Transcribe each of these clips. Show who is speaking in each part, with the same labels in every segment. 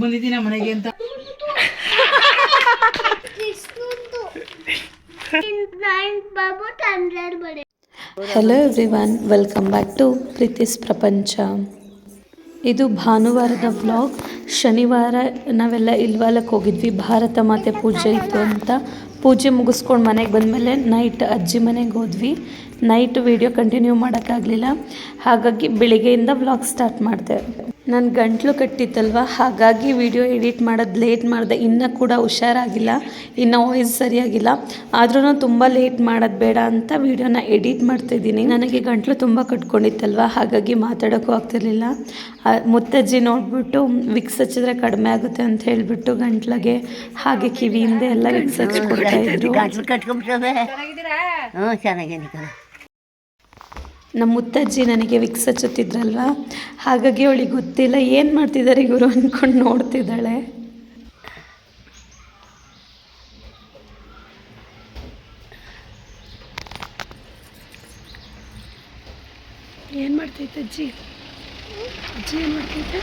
Speaker 1: ಬಂದಿದ್ದೀನ ಮನೆಗೆ ಅಂತ
Speaker 2: hello everyone welcome back to ಪ್ರೀತಿಸ್ ಪ್ರಪಂಚ ಇದು ಭಾನುವಾರದ ವ್ಲಾಗ್ ಶನಿವಾರ ನಾವೆಲ್ಲ ಇಲ್ವಾಲಕ್ಕೆ ಹೋಗಿದ್ವಿ. ಭಾರತ ಮಾತೆ ಪೂಜೆ ಇತ್ತು ಅಂತ. ಪೂಜೆ ಮುಗಿಸ್ಕೊಂಡು ಮನೆಗೆ ಬಂದಮೇಲೆ ನೈಟ್ ಅಜ್ಜಿ ಮನೆಗೆ ಹೋದ್ವಿ. ನೈಟ್ ವಿಡಿಯೋ ಕಂಟಿನ್ಯೂ ಮಾಡೋಕ್ಕಾಗಲಿಲ್ಲ. ಹಾಗಾಗಿ ಬೆಳಿಗ್ಗೆಯಿಂದ ವ್ಲಾಗ್ ಸ್ಟಾರ್ಟ್ ಮಾಡಿದೆ. ನನ್ನ ಗಂಟಲು ಕಟ್ಟಿತ್ತಲ್ವ? ಹಾಗಾಗಿ ವಿಡಿಯೋ ಎಡಿಟ್ ಮಾಡೋದು ಲೇಟ್ ಮಾಡಿದೆ. ಇನ್ನೂ ಕೂಡ ಹುಷಾರಾಗಿಲ್ಲ. ಇನ್ನು ವಾಯ್ಸ್ ಸರಿಯಾಗಿಲ್ಲ. ಆದ್ರೂ ತುಂಬ ಲೇಟ್ ಮಾಡೋದು ಬೇಡ ಅಂತ ವಿಡಿಯೋನ ಎಡಿಟ್ ಮಾಡ್ತಾಯಿದ್ದೀನಿ ನನಗೆ ಗಂಟಲು ತುಂಬ ಕಟ್ಕೊಂಡಿತ್ತಲ್ವ? ಹಾಗಾಗಿ ಮಾತಾಡೋಕ್ಕೂ ಆಗ್ತಿರ್ಲಿಲ್ಲ. ಮುತ್ತಜ್ಜಿ ನೋಡಿಬಿಟ್ಟು, ವಿಕ್ಸ್ ಹಚ್ಚಿದ್ರೆ ಕಡಿಮೆ ಆಗುತ್ತೆ ಅಂತ ಹೇಳಿಬಿಟ್ಟು ಗಂಟ್ಲಿಗೆ ಹಾಗೆ ಕಿವಿಯಿಂದ ಎಲ್ಲ ವಿಕ್ಸ್ ಹಚ್ಕೊಡ್ತಾ ಇದ್ರು
Speaker 3: ಗಂಟ್ಲು ಕಟ್ಕೊಂಬಿಟ್ಟವೆ ಹ್ಞೂ ಚೆನ್ನಾಗೇನಿ ಕಣ
Speaker 2: ನಮ್ಮ ಮುತ್ತಜ್ಜಿ ನನಗೆ ವಿಕ್ಸ್ ಹಚ್ಚುತ್ತಿದ್ರಲ್ವ ಹಾಗಾಗಿ ಅವಳಿಗೆ ಗೊತ್ತಿಲ್ಲ ಏನು ಮಾಡ್ತಿದ್ದಾರೆ ಇವರು ಅಂದ್ಕೊಂಡು ನೋಡ್ತಿದ್ದಾಳೆ. ಏನು ಮಾಡ್ತೈತೆ ಅಜ್ಜಿ? ಅಜ್ಜಿ ಏನು ಮಾಡ್ತೈತೆ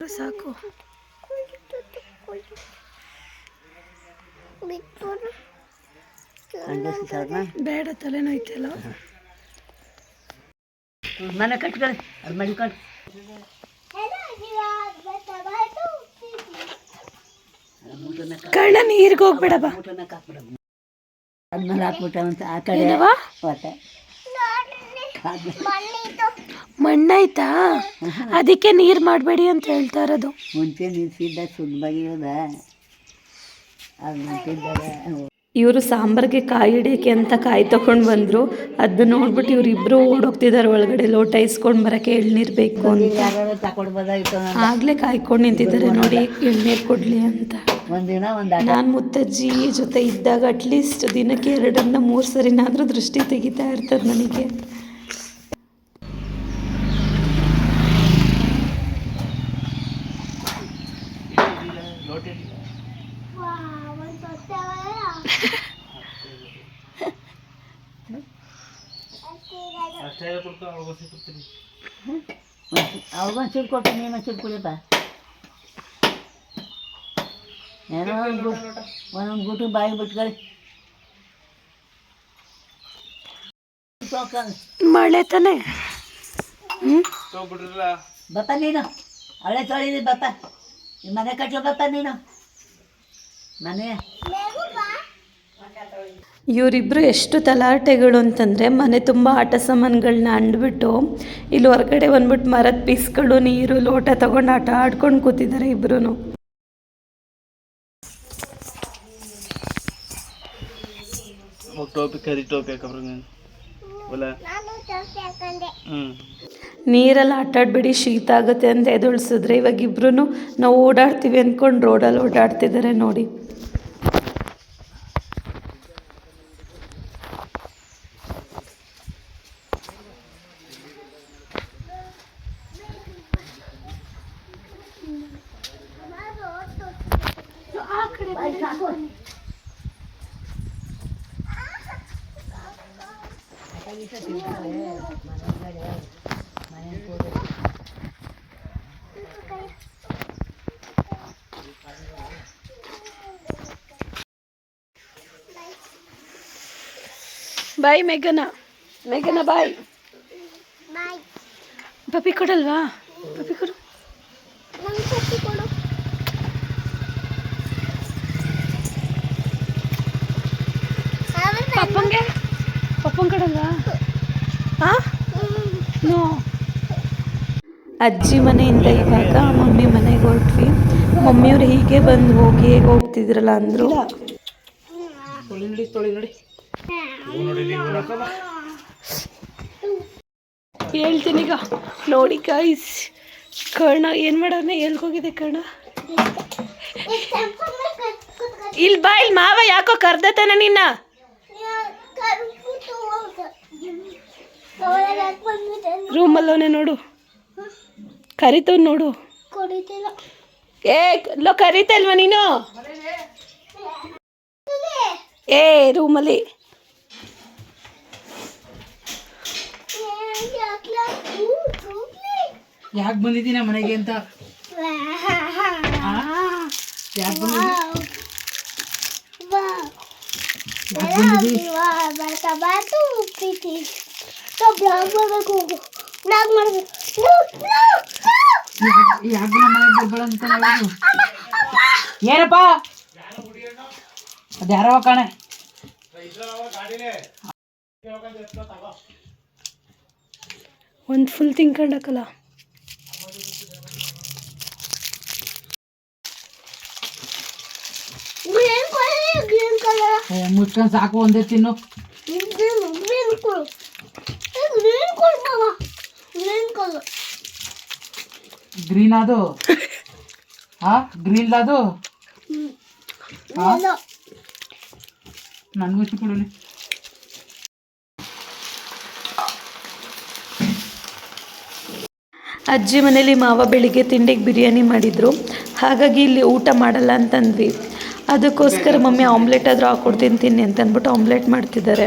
Speaker 2: ಸಾಕು
Speaker 3: ಗಂಡಸು ಸರ್ನ
Speaker 2: ಬೇಡ ತಲೆನೋಯ್ತಲ್ಲ.
Speaker 3: ಮನೆ ಕಟ್ಕೊಳ್ಳಿ ಅದು ಮಡಿಕೊಂಡು
Speaker 2: ಕಳ್ಳ ನೀರಿಗೆ ಹೋಗ್ಬೇಡ ಬಾ.
Speaker 3: ಅದ್ಮೇಲೆ ಅಂತ ಆ ಕಡೆ
Speaker 2: ಮಣ್ಣಾಯ್ತಾ ಅದಕ್ಕೆ ನೀರು ಮಾಡಬೇಡಿ ಅಂತ ಹೇಳ್ತಾ ಇರೋದು.
Speaker 3: ಮುಂಚೆ ನಿಲ್ಸಿದ್ದ ನಿಂತಿದ್ದಾರೆ
Speaker 2: ಇವರು ಸಾಂಬಾರ್ಗೆ ಕಾಯಿ ಹಿಡಿಯೋಕ್ಕೆ ಅಂತ ಕಾಯಿ ತಗೊಂಡು ಬಂದರು? ಅದನ್ನ ನೋಡ್ಬಿಟ್ಟು ಇವರಿಬ್ಬರು ಓಡೋಗ್ತಿದ್ದಾರೆ ಒಳಗಡೆ, ಲೋಟ ಇಸ್ಕೊಂಡು ಬರಕ್ಕೆ ಎಳ್ನೀರು ಬೇಕು ಅಂತ.
Speaker 3: ಆಗ್ಲೇ
Speaker 2: ಆಗಲೇ ಕಾಯ್ಕೊಂಡು ನಿಂತಿದ್ದಾರೆ ನೋಡಿ, ಎಳ್ನೀರು ಕೊಡಲಿ ಅಂತ.
Speaker 3: ಒಂದಿನ ಒಂದು
Speaker 2: ನಾನು ಮುತ್ತಜ್ಜಿ ಜೊತೆ ಇದ್ದಾಗ ಅಟ್ಲೀಸ್ಟ್ ದಿನಕ್ಕೆ ಎರಡನ್ನ ಮೂರು ಸರಿನಾದರೂ ದೃಷ್ಟಿ ತೆಗಿತಾ ಇರ್ತದೆ ನನಗೆ.
Speaker 3: ಅವ್ರಿಗೊಂದು ಚೂರು ಕೊಟ್ಟು ನೀನು ಚೂರು ಕುಡಿಯಪ್ಪ. ಏನೋ ಒಂದು ಗುಟ್ ಒಂದೊಂದು ಗುಟ್ಟು ಬಾಯಿ ಬಿಟ್ಕೊಳ್ಳಿ.
Speaker 2: ಮಳೆ ತಾನೆ?
Speaker 3: ಬಪ್ಪ ನೀನು. ಅವಳೆ ತೊಳಿದಿ ಬಪ್ಪ. ಈ ಮನೆ ಕಟ್ಟೋ ಬಪ್ಪ ನೀನು. ಮನೆ.
Speaker 2: ಇವರಿಬ್ಬರು ಎಷ್ಟು ತಲಾಟೆಗಳು ಅಂತಂದರೆ ಮನೆ ತುಂಬ ಆಟ ಸಾಮಾನುಗಳನ್ನ ಅಂಡ್ಬಿಟ್ಟು ಇಲ್ಲಿ ಹೊರಗಡೆ ಬಂದ್ಬಿಟ್ಟು ಮರದ ಪೀಸ್ಗಳು ನೀರು ಲೋಟ ತಗೊಂಡು ಆಟ ಆಡ್ಕೊಂಡು ಕೂತಿದ್ದಾರೆ ಇಬ್ಬರೂ
Speaker 1: ಟೋಪಿ ಕರಿ ಟೋಪಿ ಹಾಕಬ್ರ ನೀನು. ಒಲ.
Speaker 2: ನೀರಲ್ಲಿ ಆಟ ಆಡಬೇಡಿ ಶೀತ ಆಗುತ್ತೆ ಅಂತ ಎದುಳಿಸಿದ್ರೆ ಇವಾಗ ಇಬ್ರು ನಾವು ಓಡಾಡ್ತೀವಿ ಅಂದ್ಕೊಂಡು ರೋಡಲ್ಲಿ ಓಡಾಡ್ತಿದ್ದಾರೆ ನೋಡಿ. ಬಾಯ್ ಮೇಘನ ಮೇಘನ ಬಾಯ್ ಪಪ್ಪಿ ಕೊಡಲ್ವಾ ಪಪ್ಪಿ ಕೊಡು ಪಪ್ಪಂಗೆ ಪಪ್ಪಂಗೆ ಕೊಡಲ್ವಾ ಹಾ ನೋ ಅಜ್ಜಿ ಮನೆಯಿಂದ ಇವಾಗ ಮಮ್ಮಿ ಮನೆಗೆ ಹೊರಟ್ವಿ. ಮಮ್ಮಿಯವ್ರು ಹೀಗೆ ಬಂದು ಹೋಗಿ ಹೇಗೆ ಹೋಗ್ತಿದ್ರಲ್ಲ ಅಂದರು. ಹೇಳ್ತೀನಿ ಈಗ. ನೋಡಿ ಗಾಯ್ಸ್ ಕರ್ಣ ಏನು ಮಾಡೋಣ ಎಲ್ಗೋಗಿದೆ ಕರ್ಣ? ಇಲ್ಲಿ ಬಾ ಇಲ್ಲಿ ಮಾವ ಯಾಕೋ ಕರ್ದತಾನೆ ನಿನ್ನ? ರೂಮಲ್ಲವನೇ ನೋಡು. ಕರಿತವ್ ನೋಡು. ಏ ಲೋ ಕರಿತಲ್ವ ನೀನು? ಏ ರೂಮಲ್ಲಿ.
Speaker 4: ಯಾಕೆ ಬಂದಿದ್ದೀನ ಮನೆಗೆ ಅಂತ? ಯಾಕೆ ಬಂದಿದ್ದಿ ಯಾಕೆ ನಮ್ಮ ಮನೆಗೆ ಬರ್ಬೇಡ ಅಂತ ಹೇಳಿದ್ರು ಏನಪ್ಪ? ಅದು ಯಾರವ ಕಾಣೆ.
Speaker 2: ಒಂದು ಫುಲ್ ತಿನ್ಕೊಂಡಕ್ಕಲ್ಲ
Speaker 5: ಗ್ರೀನ್ ಕಲರ್
Speaker 4: ಏ, ಮುಚ್ಕೊಂಡ್ ಸಾಕು ಒಂದೇ ತಿನ್ನು.
Speaker 5: ಗ್ರೀನ್
Speaker 4: ಅದು? ಹಾ? ಗ್ರೀನ್ ಅದು? ನನ್ಗೂ ನನಗೂ ಇಷ್ಟು ಕೊಡಲಿ
Speaker 2: ಅಜ್ಜಿ ಮನೇಲಿ ಮಾವ ಬೆಳಿಗ್ಗೆ ತಿಂಡಿಗೆ ಬಿರಿಯಾನಿ ಮಾಡಿದರು. ಹಾಗಾಗಿ ಇಲ್ಲಿ ಊಟ ಮಾಡಲ್ಲ ಅಂತಂದ್ವಿ. ಅದಕ್ಕೋಸ್ಕರ ಮಮ್ಮಿ ಆಮ್ಲೆಟ್ ಆದರೂ ಹಾಕ್ಕೊಡ್ತೀನಿ ತಿನ್ನಿ ಅಂತ ಅಂದ್ಬಿಟ್ಟು ಆಮ್ಲೆಟ್ ಮಾಡ್ತಿದ್ದಾರೆ.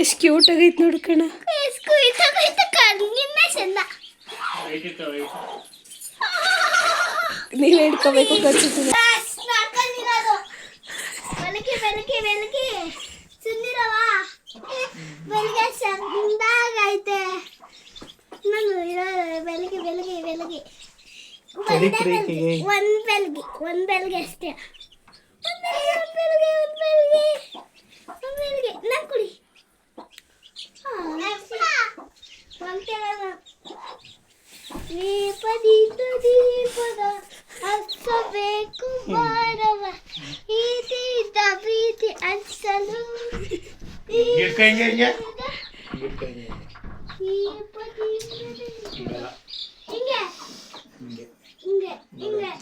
Speaker 2: ಎಷ್ಟು ಕ್ಯೂಟ್ ಆಗೈತೆ ನೋಡು ಕಣ. ನೀವು ಹಿಡ್ಕೋಬೇಕು ನಾನು
Speaker 5: ನಡ್ಕೊಂಡಿರೋದು. ಬೆಳಗ್ಗೆ ಬೆಳಗ್ಗೆ ಬೆಳಗ್ಗೆ. ಚಂದಾಗೈತೆ ಬೆಲ್ಗೆ ಒಂದೇ ಒಂದ್ ಒಂದ್ ಬೆಳಗ್ಗೆ ಅಷ್ಟೇ. ಒಂದ್ ಬೆಲ್ಗೆ ಒಂದ್ ಬೆಲ್ಗೆ ಒಂದ್ ಬೆಳಗ್ಗೆ ನಾನ್ ಕುಡಿ. ದೀಪ ದೀಪ ದೀಪದ ಹಚ್ಚಬೇಕು ಬಾರವ. ಈ ತೀರ್ಥ ಪ್ರೀತಿ ಹಚ್ಚಲು ದೀಪ ದೀಪ ಹಿಂಗೆ
Speaker 1: ಹಿಂಗೆ
Speaker 5: ಹಿಂಗೆ ಹಿಂಗೆ ಹಿಂಗೆ ಹಿಂಗೆ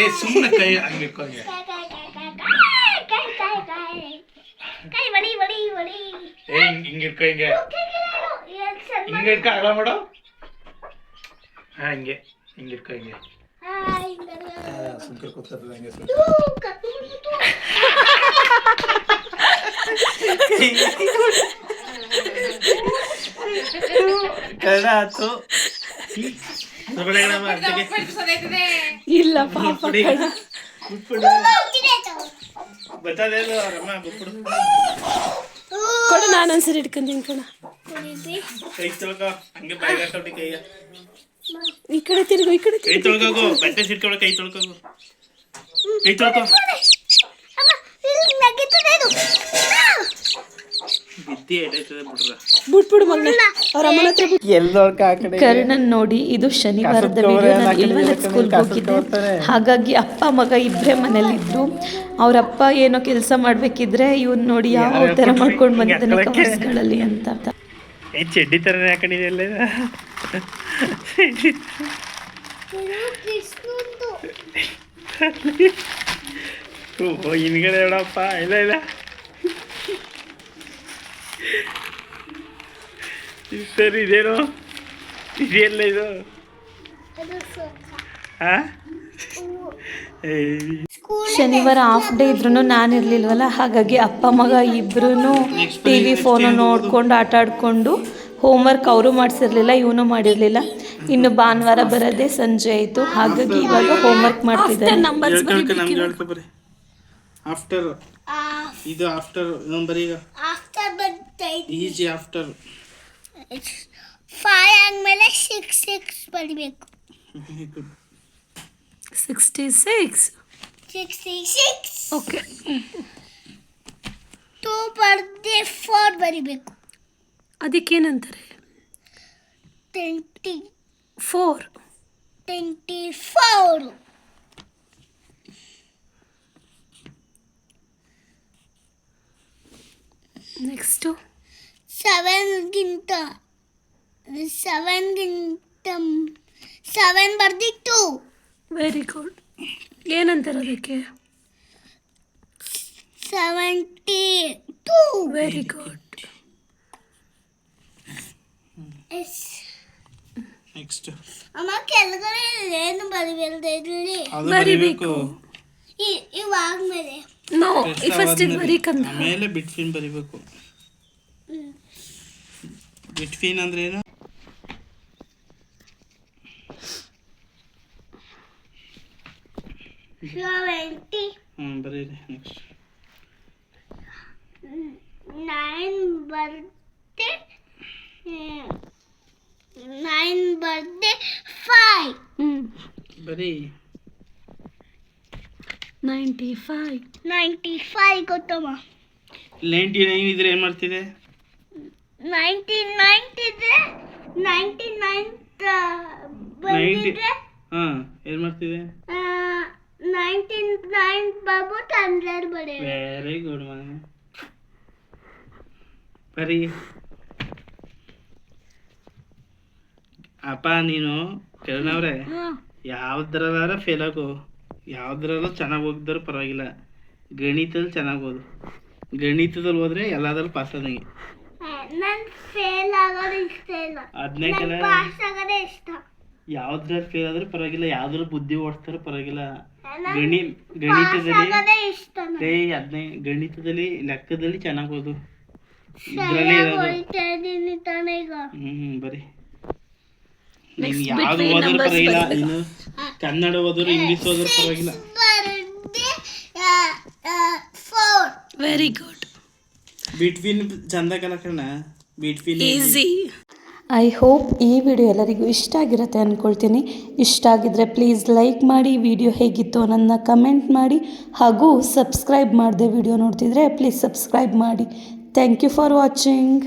Speaker 1: ಏ ಸುಮ್ಮನೆ ಕೈ ಹಂಗೆ. ಇಟ್ಕೊ ಹಿಂಗೆ ಏ ಹಿಂಗೆ ಇಟ್ಕೊ ಹಿಂಗೆ. ಹಿಂಗೆ ಇಟ್ಕೊ ಅಗಲ ಮಾಡು. ಹಾ ಹಿಂಗೆ ಹಿಂಗೆ ಇಟ್ಕೊ ಹಿಂಗೆ. ಕೂತ್ಕೊತದ ಹಂಗೆ ನಮ್ಮ ಅತ್ತಿಗೆ.
Speaker 2: ಇಲ್ಲ ಪಾಪ ಕೊಡು ನಾನು ಒಂದ್ಸರಿ ಹಿಡ್ಕೊಂತೀನಿ ಕಣ. ಈ ಕಡೆ ತಿರುಗು ಈ ಕಡೆ
Speaker 1: ಕೈ ತೊಳ್ಕೋ ಬಟ್ಟೆ ಸಿಟ್ಕೊಳ ಕೈ ತೊಳ್ಕೋ ಕೈ ತೊಳ್ಕೊ. ಬಿದ್ದಿ ಎಡೈತದೆ ಬಿಡ್ರ.
Speaker 2: ಬಿಟ್ಬಿಡು ಮಗನ ಅವ್ರ ಅಮ್ಮನ ಹತ್ರ ಬಿಟ್ಟು ಕರ್ಣನ್ ನೋಡಿ ಇದು ಶನಿವಾರದ ವಿಡಿಯೋ ನಾನು ಸ್ಕೂಲ್ಗೆ ಹೋಗಿದ್ದೆ. ಹಾಗಾಗಿ ಅಪ್ಪ ಮಗ ಇಬ್ಬರೇ ಮನೇಲಿದ್ರು ಅವರಪ್ಪ ಏನೋ ಕೆಲಸ ಮಾಡ್ಬೇಕಿದ್ರೆ ಇವನ್ ನೋಡಿ ಯಾವ ತರ ಮಾಡ್ಕೊಂಡು ಬಂದಿದ್ದಾನೆ ಕವರ್ಸ್ಗಳಲ್ಲಿ ಅಂತ.
Speaker 1: ಏ ಚಡ್ಡಿ ಹಾಕೊಂಡಿದೆಯಲ್ಲ ಓ ಹಿಂದ್ಗಡೆ ಹೇಳಪ್ಪ ಇಲ್ಲ ಇಲ್ಲ. ಸರಿ ಇದೇನು ಇದೆಲ್ಲ ಇದು ಹಾ
Speaker 2: ಶನಿವಾರ ಹಾಫ್ ಡೇ ಇದ್ರೂ ನಾನು ಇರಲಿಲ್ವಲ್ಲ ಹಾಗಾಗಿ ಅಪ್ಪ ಮಗ ಇಬ್ಬರೂ ಟಿ ವಿ ಫೋನು ನೋಡ್ಕೊಂಡು ಆಟ ಆಡ್ಕೊಂಡು ಹೋಮ್ವರ್ಕ್ ಅವರು ಮಾಡಿಸಿರ್ಲಿಲ್ಲ ಇವನು ಮಾಡಿರಲಿಲ್ಲ. ಇನ್ನು ಭಾನುವಾರ ಬರೋದೇ ಸಂಜೆ ಆಯಿತು. ಹಾಗಾಗಿ ಇವಾಗ ಹೋಮ್ವರ್ಕ್ ಮಾಡ್ತಿದ್ದಾರೆ.
Speaker 1: ಆಫ್ಟರ್ ಇದು ಆಫ್ಟರ್ ನಂಬರ್ ಈಗ. ಈಜಿ ಆಫ್ಟರ್
Speaker 5: ಫೈವ್ ಆದ್ಮೇಲೆ ಸಿಕ್ಸ್ ಸಿಕ್ಸ್ ಬರಬೇಕು
Speaker 1: good
Speaker 2: sixty six
Speaker 5: sixty six
Speaker 2: okay
Speaker 5: two ಬರ್ದೆ ಫೋರ್ ಬರಿಬೇಕು
Speaker 2: ಅದಕ್ಕೇನಂತಾರೆ
Speaker 5: twenty
Speaker 2: four
Speaker 5: twenty four
Speaker 2: next
Speaker 5: ಸೆವೆನ್ಗಿಂತ ಸೆವೆನ್ಗಿಂತ ಸೆವೆನ್ ಬರ್ದಿತ್ತು.
Speaker 2: ವೆರಿ ಗುಡ್ ಏನಂತಾರೆ ಅದಕ್ಕೆ?
Speaker 5: Seventy two.
Speaker 2: Very good
Speaker 5: yes.
Speaker 1: Next
Speaker 5: ಅಮ್ಮ ಕೆಳಗಡೆ ಏನು ಬರಿಬಾರ್ದು ಇಲ್ಲಿ?
Speaker 1: ಅದು
Speaker 2: ಬರಿಬೇಕು.
Speaker 1: ಬರಿಬೇಕು.
Speaker 5: ಇ- ಇವಾಗ್ಮೇಲೆ.
Speaker 2: ನೋ ಫಸ್ಟ್ ಇದು ಬರೀಕಂದ
Speaker 1: ಮೇಲೆ ಬಿಟ್ಫೀನ್ ಬರಿಬೇಕು. ಬಿಟ್ಫೀನ್ ಅಂದ್ರೆ ಏನು? ಹ್ಞೂ ಬರೀರಿ ನೆಕ್ಸ್ಟ್
Speaker 5: ನೈನ್ ಬರ್ತೆ ನೈನ್ ಬರ್ದೆ ಫೈವ್
Speaker 1: ಬರೀ
Speaker 2: ನೈಂಟಿ ಫೈವ್
Speaker 5: ನೈಂಟಿ ಫೈವ್ ಗೊತ್ತಮ್ಮ
Speaker 1: ನೈಂಟಿ ನೈನ್ ಇದ್ರೆ ಏನು ಮಾಡ್ತಿದೆ?
Speaker 5: ನೈಂಟಿ ನೈನ್ ಇದ್ರೆ ನೈಂಟಿ ನೈನ್ ಬಂದಿದ್ರೆ
Speaker 1: ಹಾಂ ಏನು ಮಾಡ್ತಿದೆ
Speaker 5: ನೈಂಟಿ ನೈನ್ ಬರ್ಬಿಟ್ಟು ಹಂಡ್ರೆಡ್
Speaker 1: ವೆರಿ ಗುಡ್ ಮನೆ. ಬರೀ. ಅಪ್ಪ ನೀನು ಕಿರಣವ್ರೆ ಯಾವ್ದ್ರಲ್ಲಾರ ಫೇಲ್ ಆಗು. ಯಾವ್ದ್ರಲ್ಲೂ ಚೆನ್ನಾಗಿ ಹೋಗಿದ್ರು ಪರವಾಗಿಲ್ಲ. ಗಣಿತದಲ್ಲಿ ಚೆನ್ನಾಗಿ ಓದು. ಗಣಿತದಲ್ಲಿ ಹೋದ್ರೆ ಎಲ್ಲಾದ್ರೂ ಪಾಸ್ ಆದಂಗೆ.
Speaker 5: ನನ್ ಫೇಲ್ ಆಗೋದು ಇಷ್ಟ ಇಲ್ಲ
Speaker 1: ಹದಿನೈದು
Speaker 5: ನನ್ ಪಾಸ್ ಆಗೋದೇ ಇಷ್ಟ.
Speaker 1: ಯಾವ್ದ್ರಲ್ಲಿ ಫೇಲ್ ಆದ್ರೆ ಪರವಾಗಿಲ್ಲ ಯಾವ್ದ್ರಲ್ಲಿ ಬುದ್ಧಿ ಓಡಿಸ್ತಾರೆ ಪರವಾಗಿಲ್ಲ. ಗಣಿ
Speaker 5: ಪಾಸ್
Speaker 1: ಗಣಿತದಲ್ಲಿ
Speaker 5: ಆಗೋದೇ ಇಷ್ಟ.
Speaker 1: ಏ ಗಣಿತದಲ್ಲಿ ಲೆಕ್ಕದಲ್ಲಿ ಚೆನ್ನಾಗಿ ಓದು. ಇದ್ರಲ್ಲಿ ಹ್ಮ್ ಬರೀ. ನೀನ್ ಯಾವ್ದು ಪರವಾಗಿಲ್ಲ
Speaker 2: ಬರ್ಬೇಕು.
Speaker 1: ನೀನು ಕನ್ನಡ ಓದಿದ್ರು ಇಂಗ್ಲಿಷ್ ಓದಿದ್ರು ಪರವಾಗಿಲ್ಲ.
Speaker 2: ವೆರಿ ಗುಡ್
Speaker 1: ಬಿಟ್ವೀನ್ ಚಂದ ಕಲಕಣ್ಣ ಬಿಟ್ವೀನ್
Speaker 2: ಈಸಿ ಐ ಹೋಪ್ ಈ ವಿಡಿಯೋ ಎಲ್ಲರಿಗೂ ಇಷ್ಟ ಆಗಿರುತ್ತೆ ಅಂದ್ಕೊಳ್ತೀನಿ ಇಷ್ಟ ಆಗಿದ್ರೆ ಪ್ಲೀಸ್ ಲೈಕ್ ಮಾಡಿ ವಿಡಿಯೋ ಹೇಗಿತ್ತು ನನ್ನ ಕಮೆಂಟ್ ಮಾಡಿ ಹಾಗೂ ಸಬ್ಸ್ಕ್ರೈಬ್ ಮಾಡದೆ ವಿಡಿಯೋ ನೋಡ್ತಿದ್ರೆ ಪ್ಲೀಸ್ ಸಬ್ಸ್ಕ್ರೈಬ್ ಮಾಡಿ. Thank you for watching